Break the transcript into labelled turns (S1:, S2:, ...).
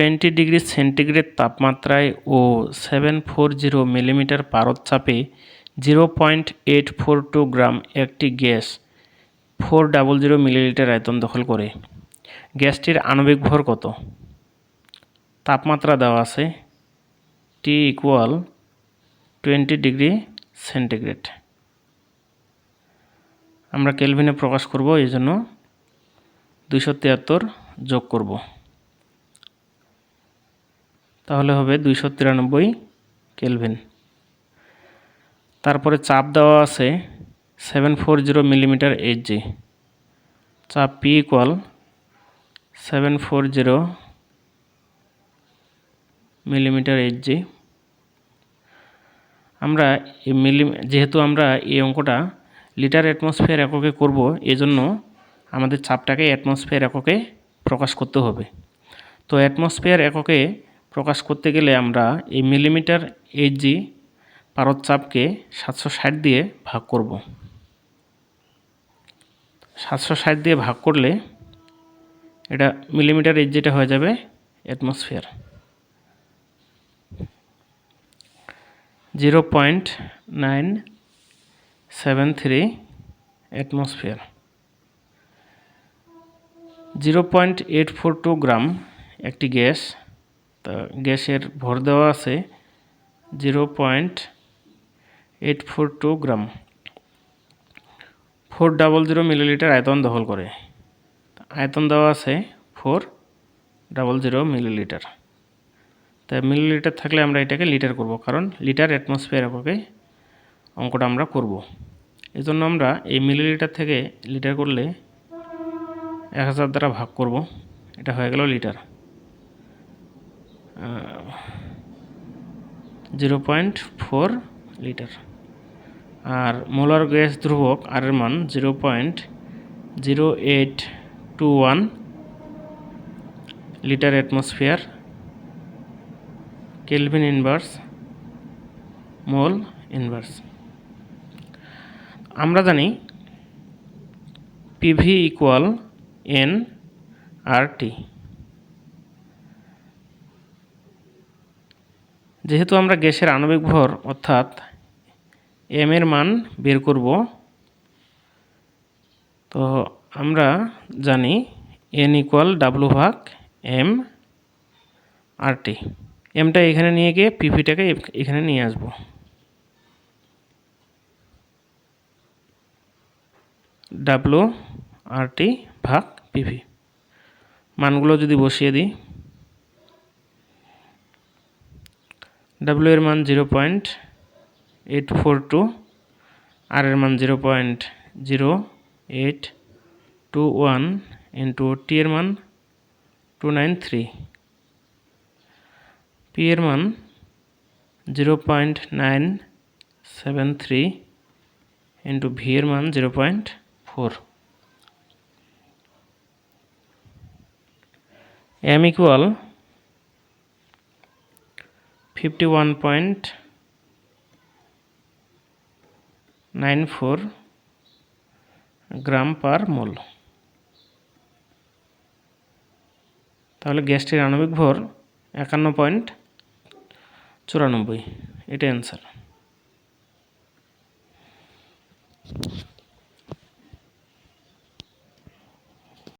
S1: Twenty degree centigrade তাপমাত্রায় ও seven four zero millimetre পারদ চাপে zero point eight four two gram একটি gas four double zero millilitre আয়তন দখল করে। গ্যাসটির আণবিক ভর কত? তাপমাত্রা দেওয়া আছে T equal twenty degree centigrade. আমরা কেলভিনে প্রকাশ করব, এই জন্য দুইশো তিয়াত্তর যোগ করব। তাহলে হবে দুইশো তিরানব্বই কেলভিন। তারপরে চাপ দেওয়া আছে seven four zero millimetre H G. চাপ P equal seven four zero millimetre H G. আমরা এই মিলি, যেহেতু আমরা এই অঙ্কটা লিটার অ্যাটমসফিয়ার এককে করব, এজন্য আমাদের চাপটাকে অ্যাটমসফিয়ার এককে প্রকাশ করতে হবে। তো অ্যাটমসফিয়ার এককে প্রকাশ করতে গেলে আমরা এই মিলিমিটার এইচ জি পারদ চাপকে সাতশো ষাট দিয়ে ভাগ করব। সাতশো ষাট দিয়ে ভাগ করলে এটা মিলিমিটার এইচ জিটা হয়ে যাবে atmosphere. Zero point nine seven three atmosphere. Zero point eight four two gram একটি গ্যাস তা গ্যাসের ভর দেওয়া আছে zero point eight four two gram. Four double zero millilitre আয়তন দখল করে। আয়তন দেওয়া আছে ফোর ডাবল জিরো মিলিলিটার। তাই মিলিলিটার থাকলে আমরা এটাকে লিটার করব কারণ লিটার অ্যাটমসফিয়ার এককে অঙ্কটা আমরা করব। এই জন্য আমরা এই মিলিলিটার থেকে লিটার করলে এক হাজার দ্বারা ভাগ করব। এটা হয়ে গেল litre. Zero point four litre. আর মোলার গ্যাস ধ্রুবক আর মান zero point zero eight two one litre atmosphere. Kelvin inverse, mole inverse. আমরা জানি PV equal N R T. যেহেতু আমরা গ্যাসের আণবিক ভর, অর্থাৎ এম এর মান বের করব, তো আমরা জানি এন ইকুয়াল ডাব্লু ভাগ এম আর টি এমটা এখানে নিয়ে গিয়ে পিভিটাকে এখানে নিয়ে আসব। ডাব্লু আর টি ভাগ পিভি মানগুলো যদি বসিয়ে দিই ডাব্লু এর মান zero point eight four two R এর মান zero point zero eight two one into T এর মান টু নাইন থ্রি পি এর মান zero point nine seven three into V এর মান zero point four M equal fifty one point nine four gram per mole তাহলে গ্যাসটির আণবিক ভর একান্ন পয়েন্ট চুরানব্বই এটা অ্যান্সার